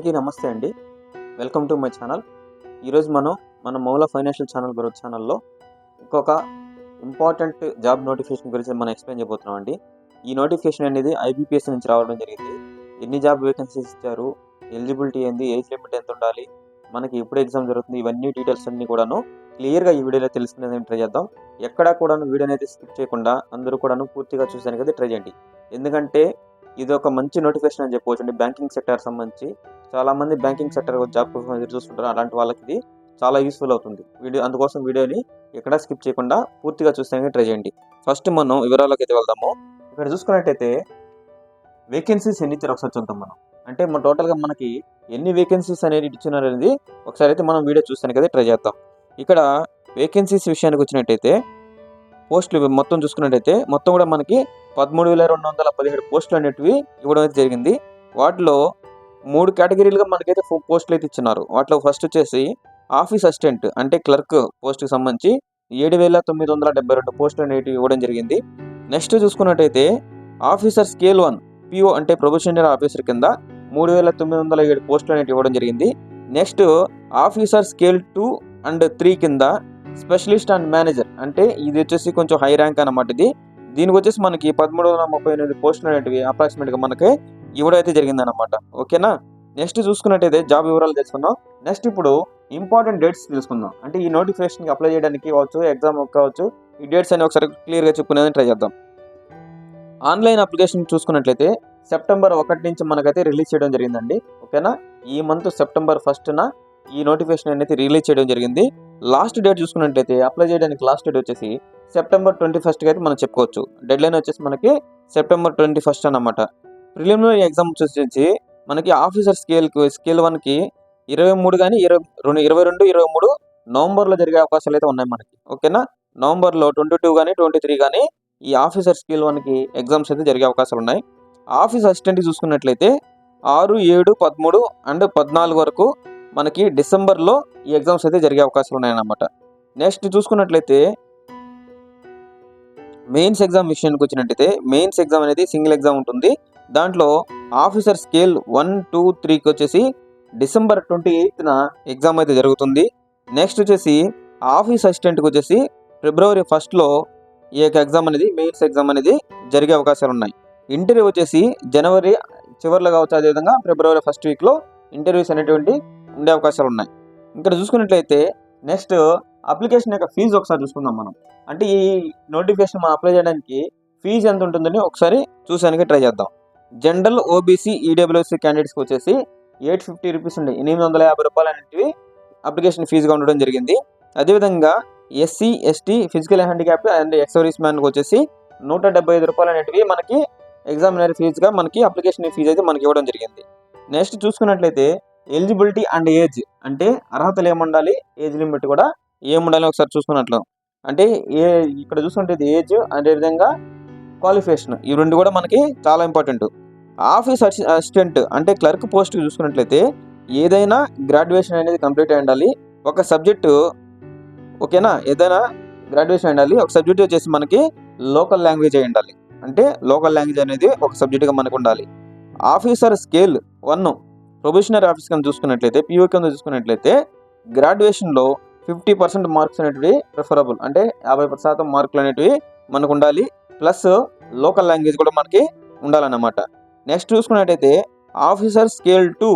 అందరికీ నమస్తే అండి. Welcome to my channel. ఈరోజు మనం మన మౌల ఫైనాన్షియల్ ఛానల్ గ్రోత్ ఛానల్లో ఇంకొక ఇంపార్టెంట్ జాబ్ నోటిఫికేషన్ గురించి మనం ఎక్స్ప్లెయిన్ చేయబోతున్నాం అండి. ఈ నోటిఫికేషన్ అనేది ఐబీపీఎస్ నుంచి రావడం జరిగింది. ఎన్ని జాబ్ వేకెన్సీస్ ఇచ్చారు? ఎలిజిబిలిటీ ఏంది? ఏజ్ లిమిట్ ఎంత ఉండాలి? మనకి ఎప్పుడు ఎగ్జామ్ జరుగుతుంది? ఇవన్నీ డీటెయిల్స్ అన్ని కూడాను క్లియర్గా ఈ వీడియోలో తెలుసుకునేది ట్రై చేద్దాం. ఎక్కడా కూడాను వీడియోని అయితే స్కిప్ చేయకుండా అందరూ కూడాను పూర్తిగా చూసానికి అయితే ట్రై చేయండి. ఎందుకంటే ఇది ఒక మంచి నోటిఫికేషన్ అని చెప్పవచ్చు అండి. బ్యాంకింగ్ సెక్టర్ సంబంధించి చాలామంది బ్యాంకింగ్ సెక్టర్ జాబ్ కోసం ఎదురు చూస్తుంటారు. అలాంటి వాళ్ళకి ఇది చాలా యూస్ఫుల్ అవుతుంది. వీడియో అందుకోసం వీడియోని ఎక్కడ స్కిప్ చేయకుండా పూర్తిగా చూసేందుకు ట్రై చేయండి. ఫస్ట్ మనం వివరాల్లోకి అయితే వెళ్దాము. ఇక్కడ చూసుకున్నట్టయితే వేకెన్సీస్ ఎన్ని ఇచ్చారు? ఒకసారి చూద్దాం మనం. అంటే మన టోటల్గా మనకి ఎన్ని వేకెన్సీస్ అనేది ఇచ్చినారు అనేది ఒకసారి అయితే మనం వీడియో చూస్తానికి అయితే ట్రై చేద్దాం. ఇక్కడ వేకెన్సీస్ విషయానికి వచ్చినట్టయితే పోస్టులు మొత్తం చూసుకున్నట్టయితే మొత్తం కూడా మనకి పదమూడు వేల రెండు వందల పదిహేడు పోస్టులు అనేటివి ఇవ్వడం అయితే జరిగింది. వాటిలో మూడు కేటగిరీలుగా మనకైతే ఫో- పోస్టులు అయితే ఇచ్చినారు. వాటిలో ఫస్ట్ వచ్చేసి ఆఫీస్ అసిస్టెంట్ అంటే క్లర్క్ పోస్ట్కి సంబంధించి ఏడు వేల తొమ్మిది వందల డెబ్బై రెండు పోస్టులు అనేటివి ఇవ్వడం జరిగింది. నెక్స్ట్ చూసుకున్నట్టయితే ఆఫీసర్ స్కేల్ వన్ పిఓ అంటే ప్రొఫెషనల్ ఆఫీసర్ కింద మూడు వేల తొమ్మిది వందల ఏడు పోస్టులు అనేటివి ఇవ్వడం జరిగింది. Next officer scale two and three కింద స్పెషలిస్ట్ అండ్ మేనేజర్ అంటే ఇది వచ్చేసి కొంచెం హై ర్యాంక్ అన్నమాట ఇది. దీనికి వచ్చేసి మనకి పదమూడు వందల ముప్పై ఎనిమిది పోస్టులు అనేటివి అప్రాక్సిమేట్గా మనకి ఇవ్వడం అయితే జరిగిందనమాట ఓకేనా? నెక్స్ట్ చూసుకున్నట్టయితే జాబ్ వివరాలు తెలుసుకుందాం. నెక్స్ట్ ఇప్పుడు ఇంపార్టెంట్ డేట్స్ తెలుసుకుందాం. అంటే ఈ నోటిఫికేషన్కి అప్లై చేయడానికి కావచ్చు ఎగ్జామ్ కావచ్చు ఈ డేట్స్ అని ఒకసారి క్లియర్గా చెప్పుకునేది ట్రై చేద్దాం. ఆన్లైన్ అప్లికేషన్ చూసుకున్నట్లయితే సెప్టెంబర్ ఒకటి నుంచి మనకైతే రిలీజ్ చేయడం జరిగిందండి. ఓకేనా? ఈ మంత్ సెప్టెంబర్ ఫస్ట్న ఈ నోటిఫికేషన్ అనేది రిలీజ్ చేయడం జరిగింది. లాస్ట్ డేట్ చూసుకున్నట్లయితే అప్లై చేయడానికి లాస్ట్ డేట్ వచ్చేసి సెప్టెంబర్ ట్వంటీ ఫస్ట్కి అయితే మనం చెప్పుకోవచ్చు. డెడ్ లైన్ వచ్చేసి మనకి సెప్టెంబర్ ట్వంటీ ఫస్ట్ అన్నమాట. ప్రిలిమినరీ ఎగ్జామ్ వచ్చేసి మనకి ఆఫీసర్ స్కేల్ స్కేల్ వన్కి ఇరవై మూడు కానీ ఇరవై రెండు ఇరవై రెండు ఇరవై మూడు నవంబర్లో జరిగే అవకాశాలు అయితే ఉన్నాయి మనకి. ఓకేనా నవంబర్లో ట్వంటీ టూ కానీ ట్వంటీ త్రీ కానీ ఈ ఆఫీసర్ స్కేల్ వన్కి ఎగ్జామ్స్ అయితే జరిగే అవకాశాలు ఉన్నాయి. ఆఫీస్ అసిస్టెంట్ చూసుకున్నట్లయితే ఆరు ఏడు పదమూడు అండ్ పద్నాలుగు వరకు మనకి డిసెంబర్లో ఈ ఎగ్జామ్స్ అయితే జరిగే అవకాశాలు ఉన్నాయన్నమాట. నెక్స్ట్ చూసుకున్నట్లయితే మెయిన్స్ ఎగ్జామ్ విషయానికి వచ్చినట్టయితే మెయిన్స్ ఎగ్జామ్ అనేది సింగిల్ ఎగ్జామ్ ఉంటుంది. దాంట్లో ఆఫీసర్ స్కేల్ వన్ టూ త్రీకి వచ్చేసి డిసెంబర్ ట్వంటీ ఎయిత్న ఎగ్జామ్ అయితే జరుగుతుంది. నెక్స్ట్ వచ్చేసి ఆఫీస్ అసిస్టెంట్కి వచ్చేసి ఫిబ్రవరి ఫస్ట్లో ఈ యొక్క ఎగ్జామ్ అనేది మెయిన్స్ ఎగ్జామ్ అనేది జరిగే అవకాశాలు ఉన్నాయి. ఇంటర్వ్యూ వచ్చేసి జనవరి చివరిలో కావచ్చు అదేవిధంగా ఫిబ్రవరి ఫస్ట్ వీక్లో ఇంటర్వ్యూస్ అనేటువంటి ఉండే అవకాశాలు ఉన్నాయి. ఇక్కడ చూసుకున్నట్లయితే నెక్స్ట్ అప్లికేషన్ యొక్క ఫీజు ఒకసారి చూసుకుందాం మనం. అంటే ఈ నోటిఫికేషన్ మనం అప్లై చేయడానికి ఫీజు ఎంత ఉంటుందని ఒకసారి చూసానికి ట్రై చేద్దాం. జనరల్ ఓబీసీ ఈడబ్ల్యూసీ క్యాండిడేట్స్కి వచ్చేసి ఎయిట్ ఫిఫ్టీ రూపీస్ ఉండే ఎనిమిది వందల యాభై రూపాయలు అనేటివి అప్లికేషన్ ఫీజుగా ఉండడం జరిగింది. అదేవిధంగా SC ST physical handicap and ex service మ్యాన్కి వచ్చేసి నూట డెబ్బై ఐదు రూపాయలు అనేటివి మనకి ఎగ్జామినరీ ఫీజుగా మనకి అప్లికేషన్ ఫీజు అయితే మనకి ఇవ్వడం జరిగింది. నెక్స్ట్ చూసుకున్నట్లయితే ఎలిజిబిలిటీ అండ్ ఏజ్ అంటే అర్హతలు ఏముండాలి? ఏజ్ లిమిట్ కూడా ఏముండాలి ఒకసారి చూసుకున్నట్లు. అంటే ఏ ఇక్కడ చూసుకుంటే ఏజ్ అదేవిధంగా క్వాలిఫికేషన్ ఈ రెండు కూడా మనకి చాలా ఇంపార్టెంట్. ఆఫీస్ అసిస్టెంట్ అంటే క్లర్క్ పోస్ట్ చూసుకున్నట్లయితే ఏదైనా గ్రాడ్యుయేషన్ అనేది కంప్లీట్ అయి ఉండాలి. ఒక సబ్జెక్టు ఓకేనా? ఏదైనా గ్రాడ్యుయేషన్ అయి ఉండాలి. ఒక సబ్జెక్ట్ వచ్చేసి మనకి లోకల్ లాంగ్వేజ్ అయి ఉండాలి. అంటే లోకల్ లాంగ్వేజ్ అనేది ఒక సబ్జెక్ట్గా మనకు ఉండాలి. Officer scale one probationary office కింద చూసుకున్నట్లయితే పిఓ కింద చూసుకున్నట్లయితే గ్రాడ్యుయేషన్లో ఫిఫ్టీ పర్సెంట్ మార్క్స్ అనేటివి ప్రిఫరబుల్ అంటే యాభై శాతం మార్కులు అనేటివి మనకు ఉండాలి. ప్లస్ లోకల్ లాంగ్వేజ్ కూడా మనకి ఉండాలన్నమాట. నెక్స్ట్ చూసుకున్నట్టయితే ఆఫీసర్ స్కేల్ టూ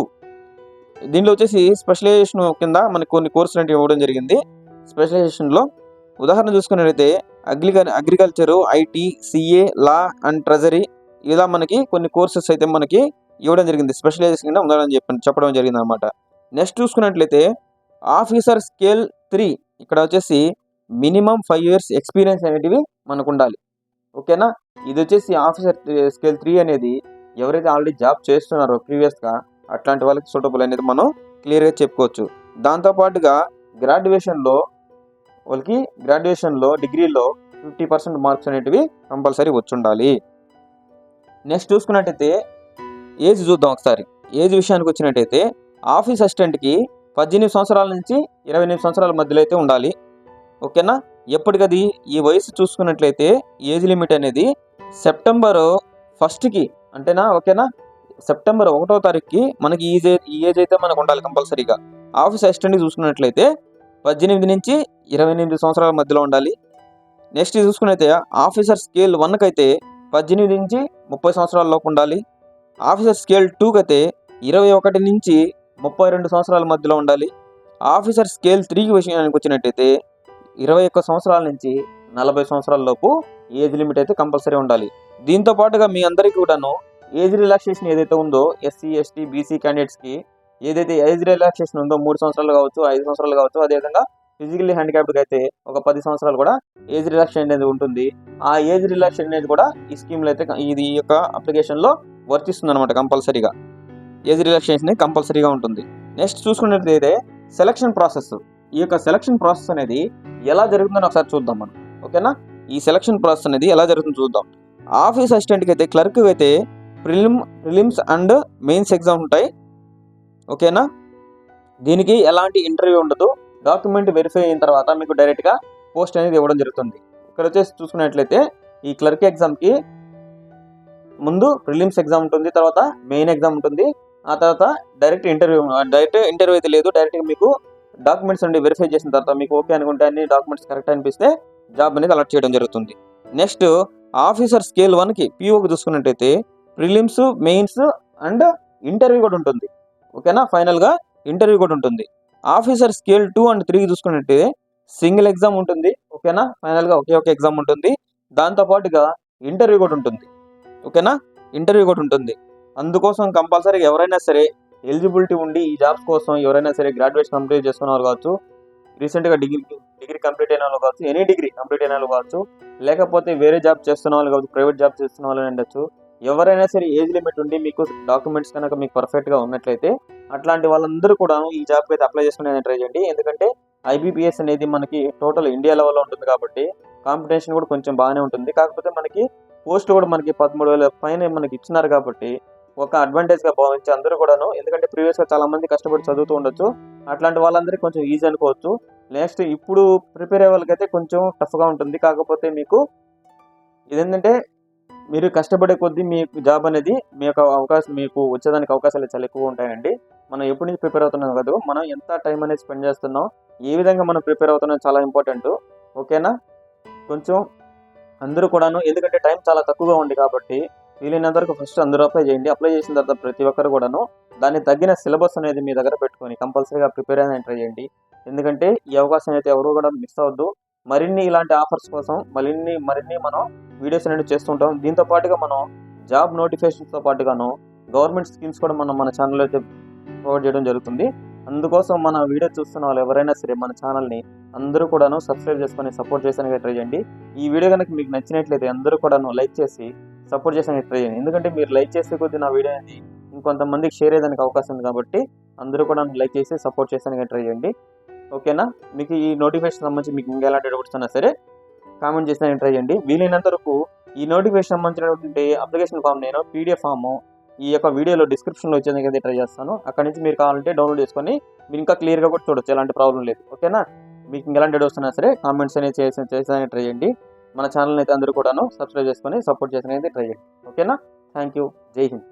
దీనిలో వచ్చేసి స్పెషలైజేషన్ కింద మనకి కొన్ని కోర్సులు అనేవి ఇవ్వడం జరిగింది. స్పెషలైజేషన్లో ఉదాహరణ చూసుకున్నట్టయితే అగ్రికల్ agriculture IT CA law and treasury ఇలా మనకి కొన్ని కోర్సెస్ అయితే మనకి ఇవ్వడం జరిగింది. స్పెషలైజేషన్ కింద ఉండాలని చెప్పి చెప్పడం జరిగింది అనమాట నెక్స్ట్ చూసుకున్నట్లయితే ఆఫీసర్ స్కేల్ త్రీ. ఇక్కడ వచ్చేసి మినిమం ఫైవ్ ఇయర్స్ ఎక్స్పీరియన్స్ అనేటివి మనకు ఉండాలి. ఓకేనా? ఇది వచ్చేసి ఆఫీసర్ స్కేల్ త్రీ అనేది ఎవరైతే ఆల్రెడీ జాబ్ చేస్తున్నారో ప్రీవియస్గా అట్లాంటి వాళ్ళకి సూటబుల్ అనేది మనం క్లియర్గా చెప్పుకోవచ్చు. దాంతోపాటుగా గ్రాడ్యుయేషన్లో వాళ్ళకి గ్రాడ్యుయేషన్లో డిగ్రీలో ఫిఫ్టీ పర్సెంట్ మార్క్స్ అనేటివి కంపల్సరీ వచ్చి ఉండాలి నెక్స్ట్ చూసుకున్నట్టయితే ఏజ్ చూద్దాం ఒకసారి. ఏజ్ విషయానికి వచ్చినట్టయితే ఆఫీస్ అసిస్టెంట్కి పద్దెనిమిది సంవత్సరాల నుంచి ఇరవై ఎనిమిది సంవత్సరాల మధ్యలో అయితే ఉండాలి. ఓకేనా? ఎప్పటికది? ఈ వయసు చూసుకున్నట్లయితే ఏజ్ లిమిట్ అనేది సెప్టెంబర్ ఫస్ట్కి అంటేనా ఓకేనా? సెప్టెంబర్ ఒకటో తారీఖుకి మనకి ఈజ్ ఈ ఏజ్ అయితే మనకు ఉండాలి కంపల్సరీగా. ఆఫీస్ అసిస్టెంట్ చూసుకున్నట్లయితే పద్దెనిమిది నుంచి ఇరవై ఎనిమిది సంవత్సరాల మధ్యలో ఉండాలి. నెక్స్ట్ చూసుకున్నైతే ఆఫీసర్ స్కేల్ వన్కి అయితే పద్దెనిమిది నుంచి ముప్పై సంవత్సరాల లోపు ఉండాలి. ఆఫీసర్ స్కేల్ టూకి అయితే ఇరవై ఒకటి నుంచి ముప్పై రెండు సంవత్సరాల మధ్యలో ఉండాలి. ఆఫీసర్ స్కేల్ త్రీకి విషయానికి వచ్చినట్టయితే ఇరవై ఒక్క సంవత్సరాల నుంచి నలభై సంవత్సరాల లోపు ఏజ్ లిమిట్ అయితే కంపల్సరీ ఉండాలి. దీంతో పాటుగా మీ అందరికీ కూడాను ఏజ్ రిలాక్సేషన్ ఏదైతే ఉందో ఎస్సీ ఎస్టీ బీసీ క్యాండిడేట్స్కి ఏదైతే ఏజ్ రిలాక్సేషన్ ఉందో మూడు సంవత్సరాలు కావచ్చు ఐదు సంవత్సరాలు కావచ్చు అదేవిధంగా ఫిజికల్లీ హ్యాండిక్యాప్డ్కి అయితే ఒక పది సంవత్సరాలు కూడా ఏజ్ రిలాక్సేషన్ అనేది ఉంటుంది. ఆ ఏజ్ రిలాక్సేషన్ అనేది కూడా ఈ స్కీమ్లో అయితే ఇది ఈ యొక్క అప్లికేషన్లో వర్తిస్తుంది అనమాట కంపల్సరీగా. ఏజ్ రిలాక్సేషన్ కంపల్సరీగా ఉంటుంది. నెక్స్ట్ చూసుకున్నట్లయితే సెలక్షన్ ప్రాసెస్. ఈ యొక్క సెలక్షన్ ప్రాసెస్ అనేది ఎలా జరుగుతుందని ఒకసారి చూద్దాం మనం. ఓకేనా? ఈ సెలక్షన్ ప్రాసెస్ అనేది ఎలా జరుగుతుందో చూద్దాం. ఆఫీస్ అసిస్టెంట్కి అయితే క్లర్క్ అయితే prelim prelims and mains exam ఉంటాయి. ఓకేనా? దీనికి ఎలాంటి ఇంటర్వ్యూ ఉండదు. డాక్యుమెంట్ వెరిఫై అయిన తర్వాత మీకు డైరెక్ట్గా పోస్ట్ అనేది ఇవ్వడం జరుగుతుంది. ఇక్కడ వచ్చేసి చూసుకున్నట్లయితే ఈ క్లర్క్ ఎగ్జామ్కి ముందు ప్రిలిమ్స్ ఎగ్జామ్ ఉంటుంది తర్వాత మెయిన్ ఎగ్జామ్ ఉంటుంది. ఆ తర్వాత డైరెక్ట్ ఇంటర్వ్యూ డైరెక్ట్ ఇంటర్వ్యూ అయితే లేదు. డైరెక్ట్గా మీకు డాక్యుమెంట్స్ నుండి వెరిఫై చేసిన తర్వాత మీకు ఓకే అనుకుంటే అన్ని డాక్యుమెంట్స్ కరెక్ట్ అనిపిస్తే జాబ్ అనేది అలర్ట్ చేయడం జరుగుతుంది. నెక్స్ట్ ఆఫీసర్ స్కేల్ వన్కి పీఓకి చూసుకున్నట్టయితే ప్రిలిమ్స్ మెయిన్స్ అండ్ ఇంటర్వ్యూ కూడా ఉంటుంది. ఓకేనా ఫైనల్గా ఇంటర్వ్యూ కూడా ఉంటుంది. ఆఫీసర్ స్కేల్ టూ అండ్ త్రీకి చూసుకున్నట్టయితే సింగిల్ ఎగ్జామ్ ఉంటుంది. ఓకేనా ఫైనల్గా ఒకే ఒక ఎగ్జామ్ ఉంటుంది. దాంతోపాటుగా ఇంటర్వ్యూ కూడా ఉంటుంది. ఓకేనా? ఇంటర్వ్యూ కూడా ఉంటుంది. అందుకోసం కంపల్సరీగా ఎవరైనా సరే ఎలిజిబిలిటీ ఉండి ఈ జాబ్స్ కోసం ఎవరైనా సరే గ్రాడ్యుయేషన్ కంప్లీట్ చేసుకున్న వాళ్ళు కావచ్చు రీసెంట్గా డిగ్రీ డిగ్రీ కంప్లీట్ అయిన వాళ్ళు కావచ్చు ఎనీ డిగ్రీ కంప్లీట్ అయిన వాళ్ళు కావచ్చు లేకపోతే వేరే జాబ్ చేస్తున్న వాళ్ళు కావచ్చు ప్రైవేట్ జాబ్ చేస్తున్న వాళ్ళు ఉండొచ్చు. ఎవరైనా సరే ఏజ్ లిమిట్ ఉండి మీకు డాక్యుమెంట్స్ కనుక మీకు పర్ఫెక్ట్గా ఉన్నట్లయితే అట్లాంటి వాళ్ళందరూ కూడా ఈ జాబ్కి అయితే అప్లై చేసుకునే ట్రై చేయండి. ఎందుకంటే ఐబీపీఎస్ అనేది మనకి టోటల్ ఇండియా లెవెల్లో ఉంటుంది కాబట్టి కాంపిటీషన్ కూడా కొంచెం బాగానే ఉంటుంది. కాకపోతే మనకి పోస్ట్ కూడా మనకి పదమూడు వేల పైన మనకి ఇచ్చినారు కాబట్టి ఒక అడ్వాంటేజ్గా భావించి అందరూ కూడాను. ఎందుకంటే ప్రీవియస్గా చాలా మంది కష్టపడి చదువుతూ ఉండొచ్చు. అట్లాంటి వాళ్ళందరికీ కొంచెం ఈజీ అనుకోవచ్చు. నెక్స్ట్ ఇప్పుడు ప్రిపేర్ అయ్యే వాళ్ళకైతే కొంచెం టఫ్గా ఉంటుంది. కాకపోతే మీకు ఇదేంటంటే మీరు కష్టపడే కొద్దీ మీకు జాబ్ అనేది మీ యొక్క అవకాశం మీకు వచ్చేదానికి అవకాశాలు చాలా ఎక్కువ ఉంటాయండి. మనం ఎప్పటి నుంచి ప్రిపేర్ అవుతున్నాం కాదు మనం ఎంత టైం అనేది స్పెండ్ చేస్తున్నాం ఏ విధంగా మనం ప్రిపేర్ అవుతున్నాం చాలా ఇంపార్టెంట్ ఓకేనా కొంచెం అందరూ కూడాను ఎందుకంటే టైం చాలా తక్కువగా ఉంది కాబట్టి వీలైనంత వరకు ఫస్ట్ అందరూ అప్లై చేయండి. అప్లై చేసిన తర్వాత ప్రతి ఒక్కరు కూడాను దాన్ని తగ్గిన సిలబస్ అనేది మీ దగ్గర పెట్టుకొని కంపల్సరీగా ప్రిపేర్ అయిన ట్రై చేయండి. ఎందుకంటే ఈ అవకాశం అయితే ఎవరు కూడా మిస్ అవ్వద్దు. మరిన్ని ఇలాంటి ఆఫర్స్ కోసం మరిన్ని మరిన్ని మనం వీడియోస్ అనేది చేస్తుంటాం దీంతో పాటుగా మనం జాబ్ నోటిఫికేషన్స్తో పాటుగాను గవర్నమెంట్ స్కీమ్స్ కూడా మనం మన ఛానల్ అయితే ప్రొవైడ్ చేయడం జరుగుతుంది. అందుకోసం మన వీడియో చూస్తున్న వాళ్ళు ఎవరైనా సరే మన ఛానల్ని అందరూ కూడాను సబ్స్క్రైబ్ చేసుకొని సపోర్ట్ చేసానికి ట్రై చేయండి. ఈ వీడియో కనుక మీకు నచ్చినట్లయితే అందరూ కూడాను లైక్ చేసి సపోర్ట్ చేసానికి ట్రై చేయండి. ఎందుకంటే మీరు లైక్ చేసే కొద్దీ నా వీడియో అనేది ఇంకొంతమందికి షేర్ అయ్యేదానికి అవకాశం ఉంది కాబట్టి అందరూ కూడా లైక్ చేసి సపోర్ట్ చేసానికి ట్రై చేయండి. ఓకేనా మీకు ఈ నోటిఫికేషన్ సంబంధించి మీకు ఇంకా ఎలాంటి డౌట్స్ ఉన్నా సరే కామెంట్ చేసానికి ట్రై చేయండి. వీలైనంత వరకు ఈ నోటిఫికేషన్ సంబంధించినటువంటి అప్లికేషన్ ఫామ్ నేను పీడిఎఫ్ ఫామ్ ఈ యొక్క వీడియోలో డిస్క్రిప్షన్లో వచ్చేందుకు అయితే ట్రై చేస్తాను. అక్కడ నుంచి మీరు కావాలంటే డౌన్లోడ్ చేసుకొని మీరు ఇంకా క్లియర్గా కూడా చూడొచ్చు. ఎలాంటి ప్రాబ్లం లేదు. ఓకేనా మీకు ఇంకా ఎలాంటి డౌట్స్ ఉన్నా సరే కామెంట్స్ అనేది చేసి చేసానికి ట్రై చేయండి. మన ఛానల్ అయితే అందరూ కూడాను సబ్స్క్రైబ్ చేసుకొని సపోర్ట్ చేసిన ట్రై చేయండి. ఓకేనా థ్యాంక్ యూ జై హింద్